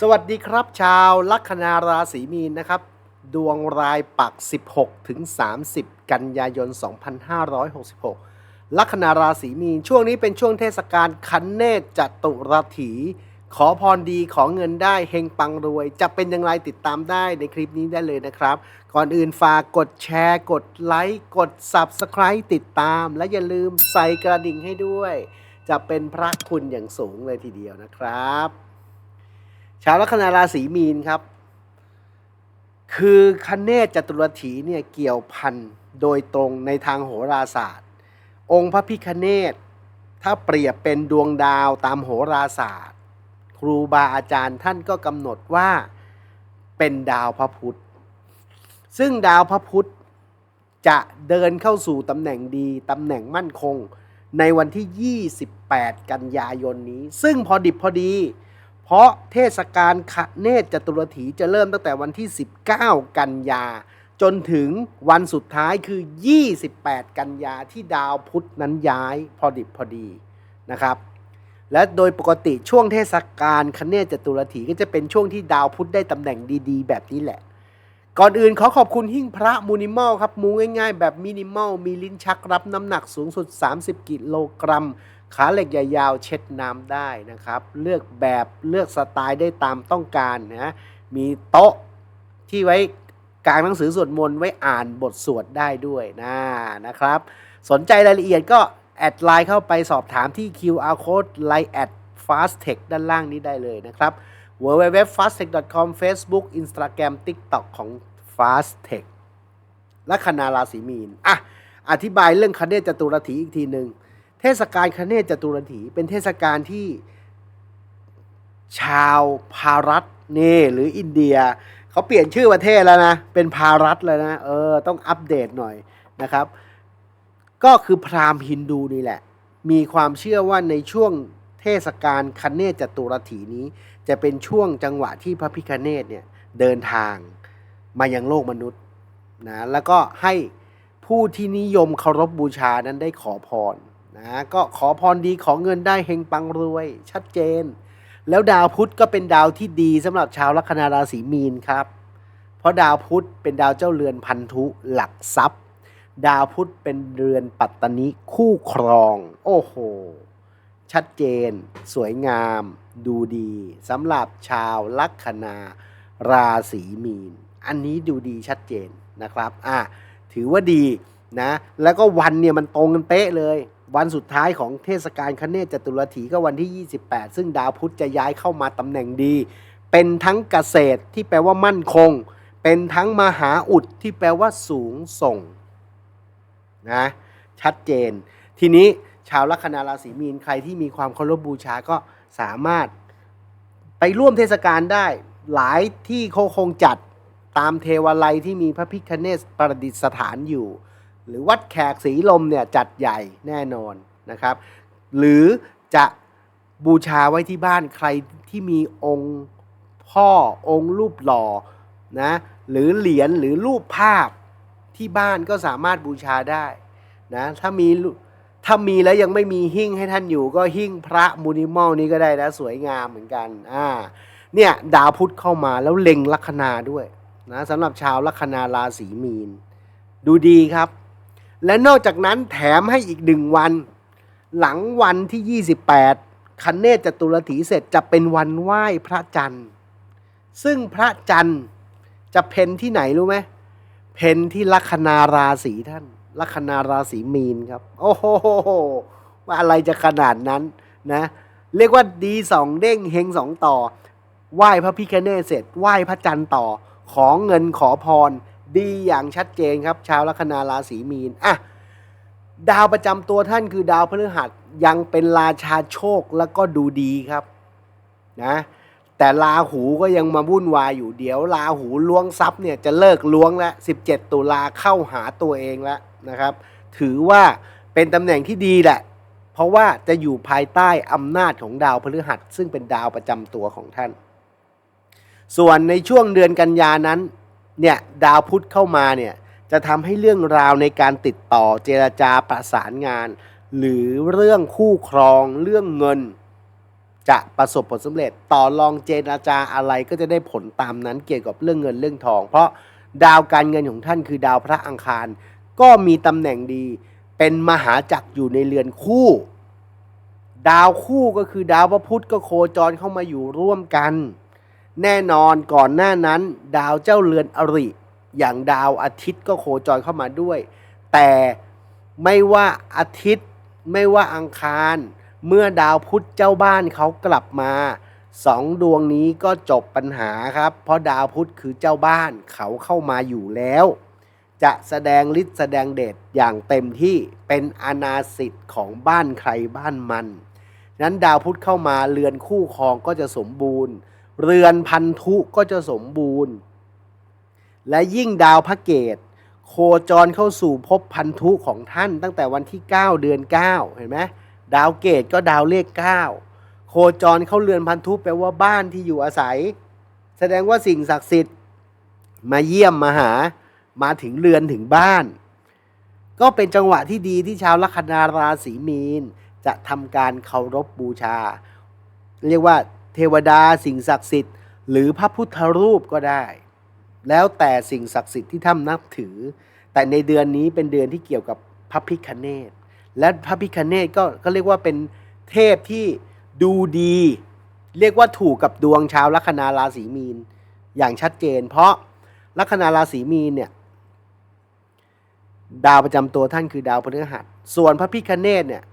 สวัสดีครับ ชาวลัคนาราศีมีนนะครับ ดวงรายปัก 16 ถึง 30 กันยายน 2566 ลัคนาราศีมีน ช่วงนี้เป็นช่วงเทศกาลคันเนตจตุรถี ขอพรดีขอเงินได้เฮงปังรวย จะเป็นอย่างไรติดตามได้ในคลิปนี้ได้เลยนะครับ ก่อนอื่นฝากกดแชร์ กดไลค์ กด Subscribe ติดตาม และอย่าลืมใส่กระดิ่งให้ด้วย จะเป็นพระคุณอย่างสูงเลยทีเดียวนะครับ ชาวลัคนาราศีมีนครับ คือคเนศจตุรถีเนี่ยเกี่ยวพันโดยตรงในทางโหราศาสตร์ องค์พระพิคเนศถ้าเปรียบเป็นดวงดาวตามโหราศาสตร์ ครูบาอาจารย์ท่านก็กำหนดว่าเป็นดาวพระพุธ ซึ่งดาวพระพุธจะเดินเข้าสู่ตำแหน่งดีตำแหน่งมั่นคงในวันที่ 28 กันยายนนี้ ซึ่งพอดิบพอดี ราะเทศกาลคเนศจตุรถีจะเริ่มตั้งแต่วันที่ 19 กันยา จนถึงวันสุดท้ายคือ 28 กันยาที่ดาวพุธนั้นย้ายพอดิบพอดีนะครับ และโดยปกติช่วงเทศกาลคเนศจตุรถีก็จะเป็นช่วงที่ดาวพุธได้ตำแหน่งดีๆ แบบนี้แหละ ก่อนอื่นขอขอบคุณหิ้งพระมูนิมอลครับ มูง่ายๆ แบบมินิมอลมีลิ้นชักรับน้ำหนักสูงสุด 30 กิโลกรัม ขาเหล็กยาวเช็ดน้ำได้นะครับ เลือกแบบเลือกสไตล์ได้ตามต้องการนะมีโต๊ะที่ไว้กลางหนังสือสวดมนต์ไว้อ่านบทสวดได้ด้วยนะนะครับ สนใจรายละเอียดก็ แอดไลน์เข้าไปสอบถามที่ QR code line at fasttech ด้านล่างนี้ได้เลยนะครับ www.fasttech.com Facebook Instagram TikTok ของ fasttech และคณาราศีมีนอะอธิบายเรื่องคเนศจตุรถีอีกทีหนึ่ง เทศกาลคเนศจตุรถี เป็นเทศกาลที่ชาวพารัตเน่หรืออินเดียเขาเปลี่ยนชื่อประเทศแล้วนะ เป็นพารัตแล้วนะ เออ ต้องอัปเดตหน่อยนะครับ ก็คือพราหมณ์ฮินดูนี่แหละ มีความเชื่อว่าในช่วงเทศกาลคเนศจตุรถีนี้ จะเป็นช่วงจังหวะที่พระพิคเนศเนี่ยเดินทางมายังโลกมนุษย์นะแล้วก็ให้ผู้ที่นิยมเคารพบูชานั้นได้ขอพร นะก็ขอพรดีขอเงินได้เฮงปังรวย ชัดเจน แล้วดาวพุธก็เป็นดาวที่ดีสำหรับชาวลัคนาราศีมีนครับ เพราะดาวพุธเป็นดาวเจ้าเรือนพันธุหลักทรัพย์ ดาวพุธเป็นเรือนปัตตนิคู่ครอง โอ้โห ชัดเจน สวยงาม ดูดีสำหรับชาวลัคนาราศีมีน อันนี้ดูดีชัดเจนนะครับอะถือว่าดีนะ แล้วก็วันเนี่ยมันตรงกันเป๊ะเลย วันสุดท้ายของเทศกาลคเนศจตุรถีก็วันที่ 28 ซึ่งดาวพุธจะย้ายเข้ามาตำแหน่งดี เป็นทั้งเกษตรที่แปลว่ามั่นคง เป็นทั้งมหาอุดที่แปลว่าสูงส่งนะชัดเจน ทีนี้ชาวลัคนาราศีมีนใครที่มีความเคารพบูชาก็สามารถไปร่วมเทศกาลได้หลายที่เขาคงจัดตามเทวาลัยที่มีพระพิคเนศประดิษฐานอยู่ หรือวัดแขกศรีลมเนี่ยจัดใหญ่แน่นอนนะครับ หรือจะบูชาไว้ที่บ้านใครที่มีองค์พ่อองค์รูปหล่อนะหรือเหรียญหรือรูปภาพที่บ้านก็สามารถบูชาได้นะถ้ามีถ้ามีแล้วยังไม่มีหิ้งให้ท่านอยู่ ก็หิ้งพระมูนิมอลนี้ก็ได้นะสวยงามเหมือนกันอ่าเนี่ยดาวพุธเข้ามาแล้วเล็งลัคนาด้วยนะสำหรับชาวลัคนาราศีมีน ดูดีครับ และนอกจากนั้นแถมให้อีกหนึ่งวัน หลังวันที่ 28 คันเนศจตุรถีเสร็จจะเป็นวันไหว้พระจันทร์ ซึ่งพระจันทร์จะเพ็ญที่ไหนรู้ไหมเพนที่ลัคนาราศีท่านลัคนาราศีมีนครับ โอ้โหว่าอะไรจะขนาดนั้นนะ เรียกว่าดีสองเด้งเฮงสองต่อ ไหว้พระพิคเนศเสร็จ ไหว้พระจันทร์ต่อ ขอเงินขอพร ดีอย่างชัดเจนครับ ชาวลัคนาราศีมีนอะดาวประจำตัวท่านคือดาวพฤหัสยังเป็นราชาโชคแล้วก็ดูดีครับนะแต่ลาหูก็ยังมาวุ่นวายอยู่เดี๋ยวลาหูล้วงทรัพย์เนี่ยจะเลิกล้วงแล้ว17 ตุลาเข้าหาตัวเองแล้วนะครับ ถือว่าเป็นตำแหน่งที่ดีแหละ เพราะว่าจะอยู่ภายใต้อำนาจของดาวพฤหัส ซึ่งเป็นดาวประจำตัวของท่าน ส่วนในช่วงเดือนกันยานั้น เนี่ยดาวพุธเข้ามาเนี่ยจะทำให้เรื่องราวในการติดต่อเจรจาประสานงาน หรือเรื่องคู่ครองเรื่องเงิน จะประสบผลสำเร็จต่อรองเจรจาอะไรก็จะได้ผลตามนั้นเกี่ยวกับเรื่องเงินเรื่องทอง เพราะดาวการเงินของท่านคือดาวพระอังคาร ก็มีตำแหน่งดี เป็นมหาจักรอยู่ในเรือนคู่ ดาวคู่ก็คือดาวพระพุธก็โคจรเข้ามาอยู่ร่วมกัน แน่นอนก่อนหน้านั้น ดาวเจ้าเรือนอริ อย่างดาวอาทิตย์ก็โคจรเข้ามาด้วย แต่ไม่ว่าอาทิตย์ไม่ว่าอังคาร เมื่อดาวพุธเจ้าบ้านเขากลับมาสองดวงนี้ก็จบปัญหาครับ เพราะดาวพุธคือเจ้าบ้านเขาเข้ามาอยู่แล้ว จะแสดงฤทธิ์แสดงเดชอย่างเต็มที่เป็นอาณาสิทธิ์ของบ้านใครบ้านมันนั้นดาวพุธเข้ามาเรือนคู่ครองก็จะสมบูรณ์ เรือนพันธุก็จะสมบูรณ์ และยิ่งดาวพระเกต โคจรเข้าสู่ภพพันธุของท่านตั้งแต่วันที่ 9 เดือน 9 เห็นไหมดาวเกตก็ดาวเลข 9 โคจรเข้าเรือนพันธุแปลว่าบ้านที่อยู่อาศัย แสดงว่าสิ่งศักดิ์สิทธิ์ มาเยี่ยมมาหามาถึงเรือนถึงบ้าน ก็เป็นจังหวะที่ดีที่ชาวลัคนาราศีมีน จะทำการเคารพบูชา เรียกว่า เทวดาสิ่งศักดิ์สิทธิ์หรือพระพุทธรูปก็ได้ แล้วแต่สิ่งศักดิ์สิทธิ์ที่ท่านนับถือ แต่ในเดือนนี้เป็นเดือนที่เกี่ยวกับพระพิคเนตและพระพิคเนตก็ก็เรียกว่าเป็นเทพที่ดูดี เรียกว่าถูกกับดวงชาวลัคนาราศีมีนอย่างชัดเจน เพราะลัคนาราศีมีนเนี่ยดาวประจำตัวท่านคือดาวพฤหัส ส่วนพระพิคเนตเนี่ย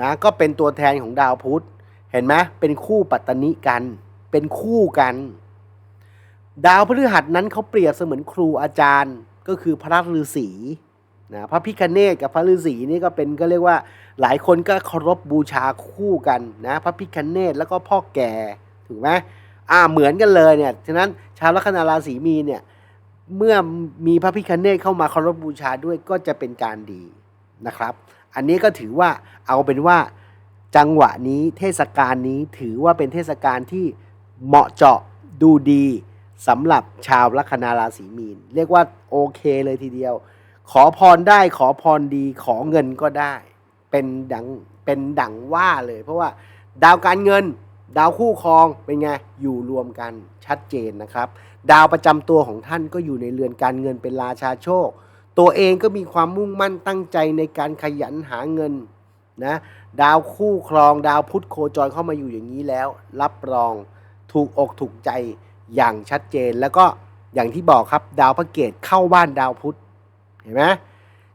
นะก็เป็นตัวแทนของดาวพุธ เห็นไหมเป็นคู่ปัตตนิกัน เป็นคู่กัน ดาวพฤหัสนั้นเขาเปรียบเสมือนครูอาจารย์ก็คือพระฤาษีนะพระพิคเนตกับพระฤาษีนี่ก็เป็นก็เรียกว่าหลายคนก็เคารพบูชาคู่กันนะพระพิคเนตแล้วก็พ่อแก่ถูกไหมอ่าเหมือนกันเลยเนี่ยฉะนั้นชาวลัคนาราศีมีเนี่ยเมื่อมีพระพิคเนตเข้ามาเคารพบูชาด้วยก็จะเป็นการดีนะครับ อันนี้ก็ถือว่าเอาเป็นว่า จังหวะนี้เทศกาลนี้ถือว่าเป็นเทศกาลที่เหมาะเจาะดูดีสำหรับชาวลัคนาราศีมีน เรียกว่าโอเคเลยทีเดียว ขอพรได้ขอพรดีขอเงินก็ได้ เป็นดังเป็นดังว่าเลย เพราะว่าดาวการเงิน ดาวคู่ครองเป็นไงอยู่รวมกันชัดเจนนะครับ ดาวประจำตัวของท่านก็อยู่ในเรือนการเงินเป็นราชาโชค ตัวเองก็มีความมุ่งมั่นตั้งใจในการขยันหาเงิน นะดาวคู่ครองดาวพุธโคจรเข้ามาอยู่อย่างนี้แล้ว รับรองถูกอกถูกใจอย่างชัดเจน แล้วก็อย่างที่บอกครับดาวพระเกตเข้าบ้านดาวพุธเห็นไหม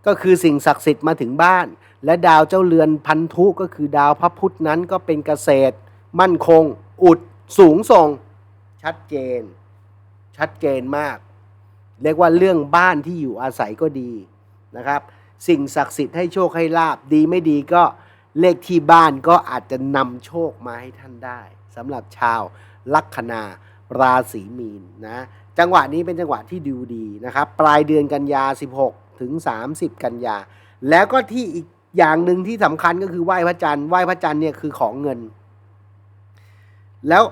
ก็คือสิ่งศักดิ์สิทธิ์มาถึงบ้าน และดาวเจ้าเรือนพันธุก็คือดาวพระพุธนั้นก็เป็นเกษตร มั่นคง อุด สูงส่ง ชัดเจน ชัดเจนมาก เรียกว่าเรื่องบ้านที่อยู่อาศัยก็ดีนะครับ สิ่งศักดิ์สิทธิ์ให้โชคให้ลาบดีไม่ดีก็เลขที่บ้านก็อาจจะนำโชคมาให้ท่านได้สำหรับชาวลัคนาราศีมีนนะจังหวะนี้เป็นจังหวะที่ดูดีนะครับปลายเดือนกันยา 16 ถึง 30 กันยา แล้วก็ที่อีกอย่างหนึ่งที่สำคัญก็คือไหว้พระจันทร์ไหว้พระจันทร์เนี่ยคือของเงิน แล้ว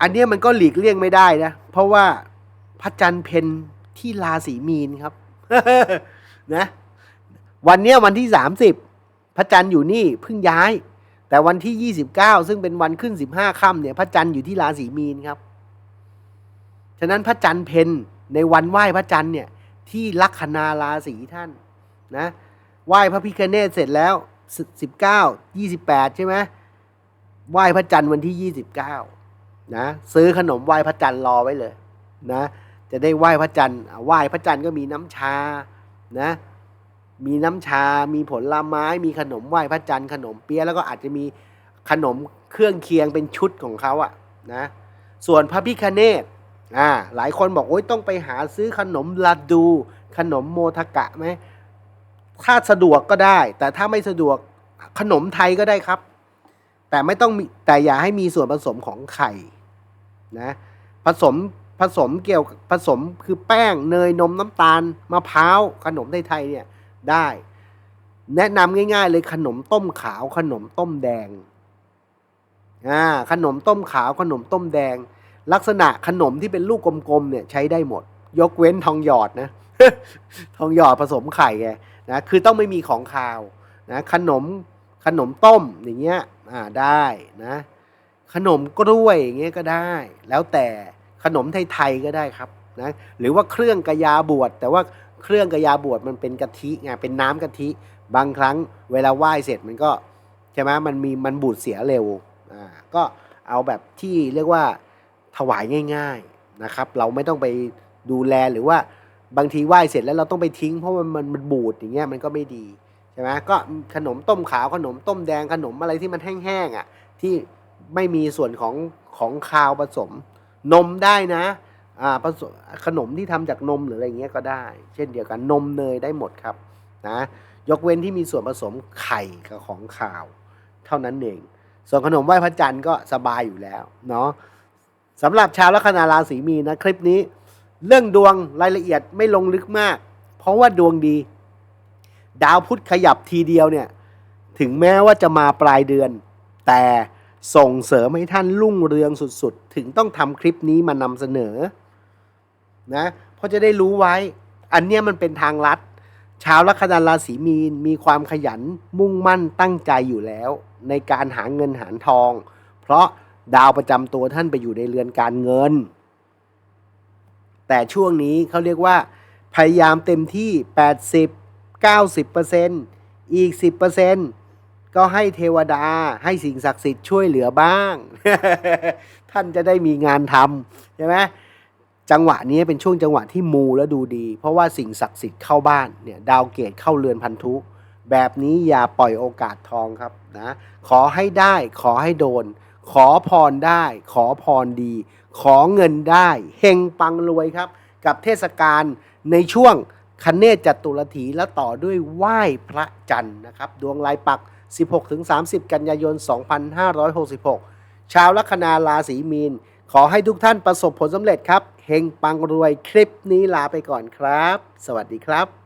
อันนี้มันก็หลีกเลี่ยงไม่ได้นะเพราะว่าพระจันทร์เพนที่ราศีมีนครับนะ วันเนี้ยวันที่ 30 พระจันทร์อยู่นี่เพิ่งย้าย แต่วันที่ 29 ซึ่งเป็นวันขึ้น 15ค่ำเนี่ย พระจันทร์อยู่ที่ราศีมีนครับ ฉะนั้นพระจันทร์เพนในวันไหว้พระจันทร์เนี่ยที่ลัคนาราศีท่านนะไหว้พระพิคเนตเสร็จแล้ว 19 28 ใช่ไหมไหว้พระจันทร์วันที่ 29นะซื้อขนมไหว้พระจันทร์รอไว้เลยนะจะได้ไหว้พระจันทร์ไหว้พระจันทร์ก็มีน้ำชานะ มีน้ำชา มีผลไม้ มีขนมไหว้พระจันทร์ขนมเปี๊ยะแล้วก็อาจจะมีขนมเครื่องเคียงเป็นชุดของเขาอะนะ ส่วนพระพิคเนตอ่าหลายคนบอกโอ๊ยต้องไปหาซื้อขนมลาดู ขนมโมทกะไหมถ้าสะดวกก็ได้ แต่ถ้าไม่สะดวกขนมไทยก็ได้ครับ แต่ไม่ต้องมีแต่อย่าให้มีส่วนผสมของไข่นะผสมผสมเกี่ยวผสมคือแป้งเนยนมน้ำตาลมะพร้าวขนมไทยๆเนี่ย ได้ แนะนำง่าย ๆ เลยขนมต้มขาวขนมต้มแดงอ่าขนมต้มขาวขนมต้มแดง ลักษณะขนมที่เป็นลูกกลมๆเนี่ยใช้ได้หมด ยกเว้นทองหยอดนะ ทองหยอดผสมไข่ไงนะคือต้องไม่มีของคาวนะขนมขนมต้มอย่างเงี้ยอ่าได้นะขนมกล้วยอย่างเงี้ยก็ได้ แล้วแต่ขนมไทยๆก็ได้ครับนะหรือว่าเครื่องกระยาบวชแต่ว่า เครื่องกระยาบวชมันเป็นกะทิไงเป็นน้ำกะทิ บางครั้งเวลาไหว้เสร็จมันก็ใช่ไหมมันมีมันบูดเสียเร็วอ่าก็เอาแบบที่เรียกว่าถวายง่าย ๆนะครับ เราไม่ต้องไปดูแลหรือว่าบางทีไหว้เสร็จแล้วเราต้องไปทิ้งเพราะมันมันมันบูดอย่างเงี้ยมันก็ไม่ดีใช่ไหมก็ขนมต้มขาวขนมต้มแดงขนมอะไรที่มันแห้งๆอะที่ไม่มีส่วนของของคาวผสมนมได้นะ ขนมที่ทำจากนมหรืออะไรเงี้ยก็ได้ เช่นเดียวกันนมเนยได้หมดครับนะยกเว้นที่มีส่วนผสมไข่กับของขาว เท่านั้นเอง ส่วนขนมไหว้พระจันทร์ก็สบายอยู่แล้วเนาะสำหรับชาวลัคนาราศีมีนนะคลิปนี้ เรื่องดวงรายละเอียดไม่ลงลึกมาก เพราะว่าดวงดี ดาวพุธขยับทีเดียวเนี่ยถึงแม้ว่าจะมาปลายเดือน แต่ส่งเสริมให้ท่านรุ่งเรืองสุดๆ ถึงต้องทำคลิปนี้มานำเสนอ นะเพราะจะได้รู้ไว้ อันเนี้ยมันเป็นทางลัด ชาวลัคนาราศีมีนมีความขยันมุ่งมั่นตั้งใจอยู่แล้ว ในการหาเงินหาทอง เพราะดาวประจำตัวท่านไปอยู่ในเรือนการเงิน แต่ช่วงนี้เขาเรียกว่า พยายามเต็มที่ 80 90%อีก 10%ก็ให้เทวดาให้สิ่งศักดิ์สิทธิ์ช่วยเหลือบ้าง ท่านจะได้มีงานทำใช่ไหม จังหวะนี้เป็นช่วงจังหวะที่มูแล้วดูดี เพราะว่าสิ่งศักดิ์สิทธิ์เข้าบ้านเนี่ยดาวเกตเข้าเรือนพันธุ แบบนี้อย่าปล่อยโอกาสทองครับนะขอให้ได้ขอให้โดน ขอพรได้ ขอพรดี ขอเงินได้เฮงปังรวยครับ กับเทศกาลในช่วงคเนศจัตุรถีแล้วต่อด้วยไหว้พระจันทร์นะครับดวงลายปัก 16-30 กันยายน 2566 ชาวลัคนาราศีมีน ขอให้ทุกท่านประสบผลสำเร็จครับ เฮงปังรวยคลิปนี้ลาไปก่อนครับ สวัสดีครับ